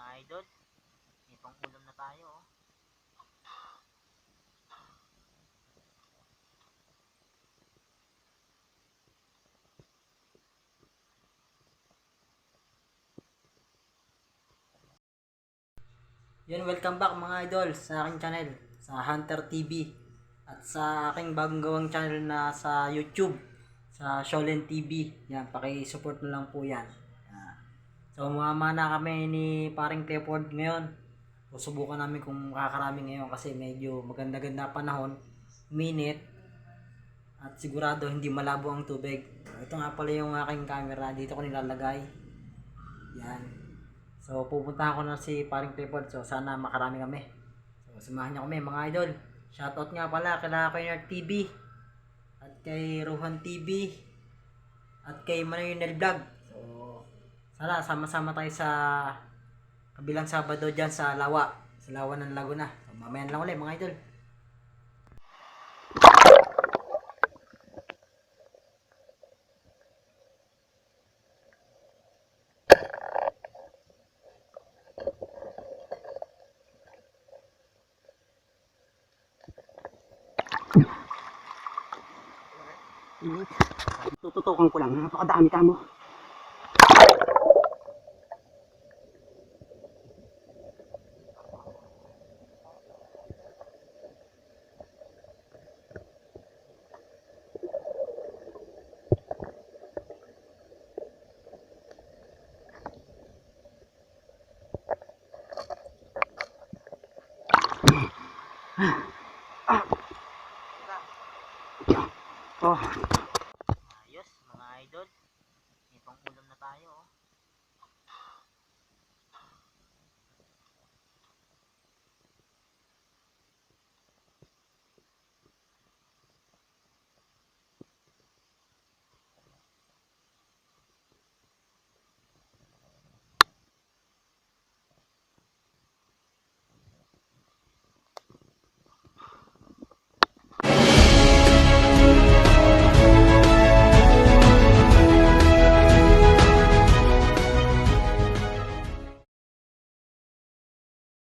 mga idol. May pang na tayo oh. Yun, welcome back mga idol sa aking channel, sa Hunter TV. At sa aking bagong gawang channel na sa YouTube, sa Sholen TV. Yan, paki-support na lang po yan. So, mama na kami ni paring Clifford ngayon. Susubukan namin kung makakarami ngayon kasi medyo maganda-ganda panahon. Minute. At sigurado hindi malabo ang tubig. Ito nga pala yung aking camera. Dito ko nilalagay. Yan. So, pupuntahan ko na si paring Clifford. So, sana makarami kami. So, samahan niyo kami mga idol. Shoutout nga pala kila Kainer TV. At kay Rohan TV. At kay Manuel Vlog. Sana sama-sama tayo sa kabilang Sabado dyan sa Lawa. Sa Lawa ng Laguna. So, mamaya na lang ulit mga idol. Tututukan ko lang, napakadami ka mo. Oh. Ayos, mga idol. May pang ulam na tayo, oh.